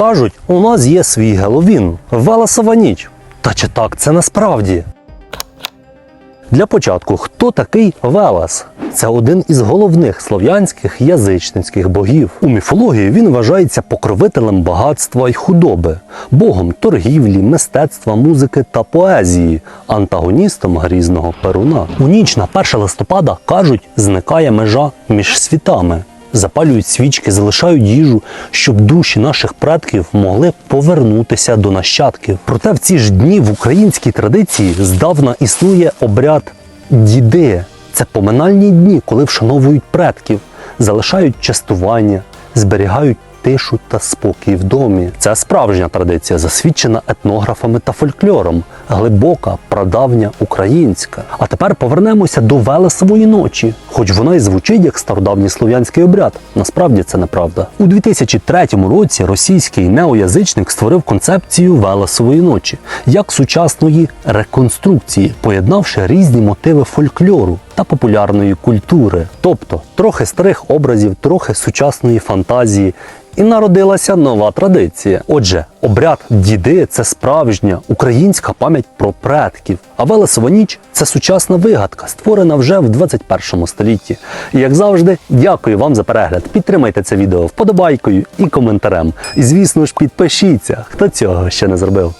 Кажуть, у нас є свій Геловін, Велесова ніч. Та чи так це насправді? Для початку, хто такий Велес? Це один із головних слов'янських язичницьких богів. У міфології він вважається покровителем багатства й худоби, богом торгівлі, мистецтва, музики та поезії, антагоністом грізного перуна. У ніч на 1 листопада кажуть, зникає межа між світами. Запалюють свічки, залишають їжу, щоб душі наших предків могли повернутися до нащадків. Проте в ці ж дні в українській традиції здавна існує обряд діди. Це поминальні дні, коли вшановують предків, залишають частування, зберігають тишу та спокій в домі. Це справжня традиція, засвідчена етнографами та фольклором, глибока, прадавня українська. А тепер повернемося до Велесової ночі, хоч вона і звучить як стародавній слов'янський обряд. Насправді це неправда. У 2003 році російський неоязичник створив концепцію Велесової ночі як сучасної реконструкції, поєднавши різні мотиви фольклору та популярної культури, тобто трохи старих образів, трохи сучасної фантазії. І народилася нова традиція. Отже, обряд діди це справжня українська пам'ять про предків. А Велесова ніч це сучасна вигадка, створена вже в 21 столітті. І як завжди, дякую вам за перегляд. Підтримайте це відео вподобайкою і коментарем. І звісно ж, підпишіться, хто цього ще не зробив.